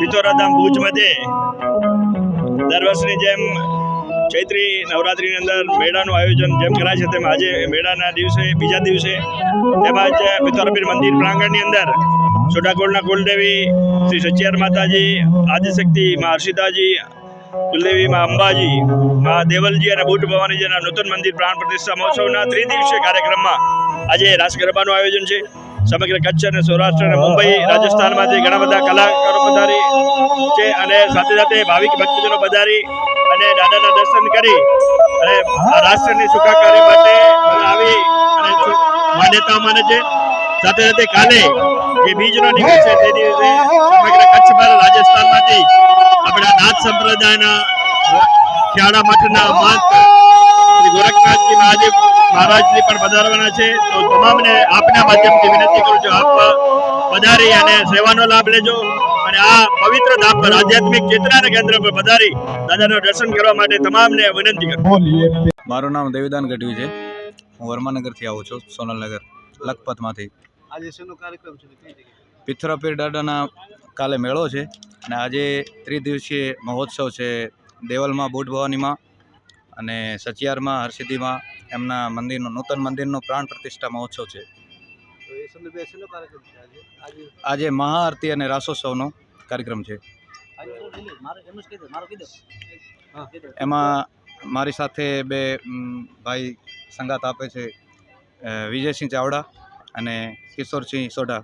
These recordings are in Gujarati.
પિતોરાધામ ભુજ મધ્ય દર વર્ષની જેમ ચૈત્રી નવરાત્રિની અંદર મેળાનું આયોજન જેમ કરાય છે, તેમ આજે મેળાના દિવસે, બીજા દિવસે તેમજ પિતોરપીર મંદિર પ્રાંગણની અંદર છોટાકોટના કુલદેવી શ્રી સચિયાર માતાજી આદિશક્તિ મા હર્ષિતાજી, કુલદેવી મા અંબાજી, મા દેવલજી અને બુટ ભવાનીજીના નૂતન મંદિર પ્રાણ પ્રતિષ્ઠા મહોત્સવના ત્રિદિવસીય કાર્યક્રમમાં આજે રાસ ગરબાનું આયોજન છે. સમગ્ર કચ્છ અને સૌરાષ્ટ્ર અને મુંબઈ રાજસ્થાનમાંથી ઘણા બધા કલાકારો પધારી અને સાથે સાથે ભાવિક ભક્તજનો પધારી અને દાદાના દર્શન કરી અને રાષ્ટ્રની સુખાકારી માટે આવી અને માન્યતા માને છે. સાથે સાથે કાલે જે બીજનો દિવસ છે તે દિવસે સમગ્ર કચ્છ પર રાજસ્થાનમાંથી આપણા નાથ સંપ્રદાયના ખ્યાળા મઠના મહંત ગોરખનાથજી મહાદેવ મહારાજની પણ પધારવાના છે. તો તમામને આપના માધ્યમથી વિનંતી કરું છું આપ પધારી અને સેવાનો લાભ લેજો. અને આ પવિત્ર ધામ પર આધ્યાત્મિક ચેતનાના કેન્દ્ર પર પધારી દાદાના દર્શન કરવા માટે તમામને વિનંતી કરું મારું નામ દેવીદાન ગઢવી છે. હું વર્માનગરથી આવું છું સોનલનગર લખપતમાંથી. આજે શેનો કાર્યક્રમ છે પિથરાપીર દાદાના કાલે મેળો છે અને આજે ત્રિદિવસીય મહોત્સવ છે દેવલમાં બુટ ભવાનીમાં અને સચિયારમાં હરસિદ્ધિમાં એમના મંદિરનો નૂતન મંદિરનો પ્રાણ પ્રતિષ્ઠા મહોત્સવ છે. તો એ સંદર્ભે શેનો કાર્યક્રમ છે આજે? આજે આજે મહાઆરતી અને રાસોત્સવનો. કાર્યક્રમ છે. એમાં મારી સાથે બે ભાઈ સંગાત આપે છે વિજયસિંહ ચાવડા અને કિશોરસિંહ સોઢા.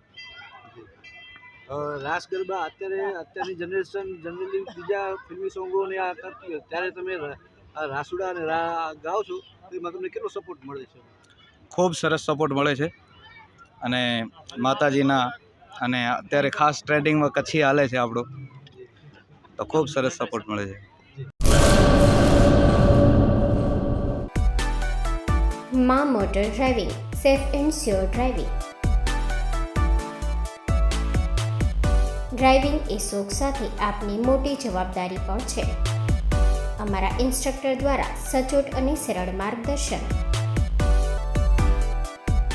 રાસ ગરબા અત્યારે અત્યારની જનરેશન જનરલી બીજા ફિલ્મી સોંગોને આ કરતી હોય. ત્યારે તમે રાસુડા અને રા ગાઓ છો તો એમાં તમને કેટલો સપોર્ટ મળે છે? ખૂબ સરસ સપોર્ટ મળે છે. અને માતાજીના અને અત્યારે ખાસ ટ્રેડિંગમાં કચ્છી હાલે છે આપણું. તો ખૂબ સરસ સપોર્ટ મળે છે. Maa motor driving, safe and sure driving. Driving એ શોખ સાથે આપની મોટી જવાબદારી પણ છે. અમારા ઇન્સ્ટ્રક્ટર દ્વારા સચોટ અને સરળ માર્ગદર્શન.